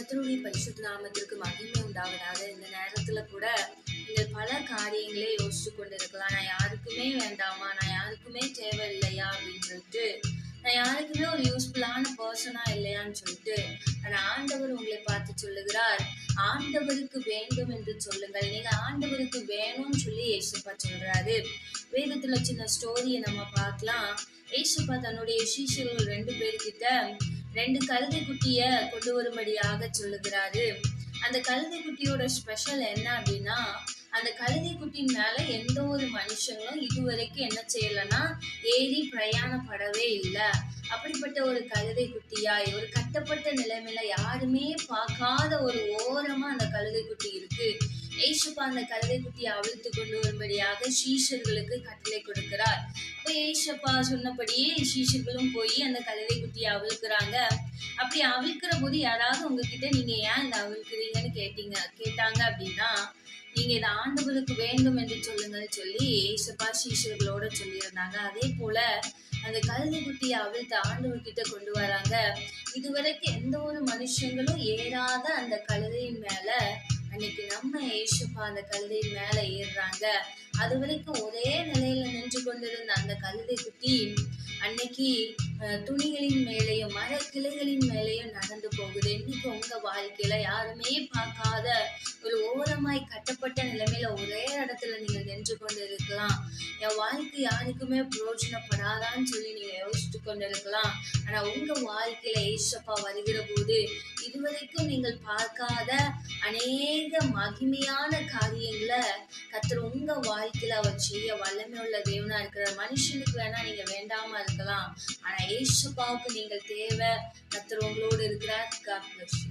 கத்தருடைய பரிசுத்த நாமத்திற்கு மகிமை உண்டாவதாக இந்த நேரத்துல கூட நீங்கள் பல காரியங்களே யோசிச்சு கொண்டிருக்கலாம். நான் யாருக்குமே வேண்டாமா? நான் யாருக்குமே தேவையில்லையா? அப்படின்னு சொல்லிட்டு நான் யாருக்குமே ஒரு யூஸ்ஃபுல்லான பர்சனா இல்லையான்னு சொல்லிட்டு ஆனா ஆண்டவர் உங்களை பார்த்து சொல்லுகிறார். ஆண்டவருக்கு வேண்டும் என்று சொல்லுங்கள். நீங்க ஆண்டவருக்கு வேணும்னு சொல்லி ஏசப்பா சொல்றாரு. வேதத்துல சின்ன ஸ்டோரியை நம்ம பார்க்கலாம். ஏசப்பா தன்னுடைய சீஷர்கள் ரெண்டு பேர்கிட்ட ரெண்டு கழுதை குட்டிய கொண்டு வரும்படியாக சொல்லுகிறாரு. அந்த கழுதை குட்டியோட ஸ்பெஷல் என்ன அப்படின்னா அந்த கழுதை குட்டி மேல எந்த ஒரு மனுஷங்களும் இதுவரைக்கும் என்ன செய்யலைன்னா ஏறி பிரயாணப்படவே இல்லை. அப்படிப்பட்ட ஒரு கழுதை குட்டியாய் ஒரு கட்டப்பட்ட நிலைமையில யாருமே பார்க்காத ஒரு ஓரமா அந்த கழுதை குட்டி இருக்கு. ஏசப்பா அந்த கழுதை குட்டியை அவிழ்த்து கொண்டு வரும்படியாக சீஷர்களுக்கு கட்டளை கொடுக்கிறார். அப்போ ஏசப்பா சொன்னபடியே சீஷர்களும் போய் அந்த கழுதை குட்டியை அவிழ்க்கிறாங்க. அப்படி அவிழ்க்கிற போது யாராவது உங்ககிட்ட நீங்க ஏன் இதை அவிழ்க்கிறீங்கன்னு கேட்டீங்க கேட்டாங்க அப்படின்னா நீங்க இதை ஆண்டவருக்கு வேண்டும் என்று சொல்லுங்கன்னு சொல்லி ஏசப்பா சீஷர்களோட சொல்லியிருந்தாங்க. அதே போல அந்த கழுதை குட்டியை அவிழ்த்து ஆண்டவர்கிட்ட கொண்டு வராங்க. இதுவரைக்கும் எந்த ஒரு மனுஷங்களும் ஏறாத அந்த கழுதையின் மேல அன்னைக்கு நம்ம ஏசப்பா அந்த கழுதையின் மேல ஏறுறாங்க. அது வரைக்கும் ஒரே நிலையில கொண்டிருந்த அந்த கழுதை குட்டி அன்னைக்கு துணிகளின் மேலேயும் மர கிளைகளின் மேலேயும் நடந்து போகுது. இன்னைக்கு உங்க வாழ்க்கையில யாருமே பார்க்காத ஒரு ஓரமாய் கட்டப்பட்ட நிலைமையில ஒரே இடத்துல நீங்க நின்று கொண்டு இருக்கலாம் என் வாழ்க்கை யாருக்குமே பிரயோஜனப்படாதான்னு சொல்லி நீங்க யோசித்து கொண்டு இருக்கலாம் ஆனா உங்க வாழ்க்கையில ஏசப்பா வருகிற போது இதுவரைக்கும் நீங்கள் பார்க்காத அநேக மகிமையான காரியம் உங்க வாழ்க்கையில அவர் செய்ய வல்லமை உள்ள தேவனா இருக்கிற மனுஷனுக்கு வேணா நீங்க வேண்டாம இருக்கலாம். ஆனா ஏசப்பாவுக்கு நீங்கள் தேவை கத்தர் உங்களோடு இருக்கிறார். காட்.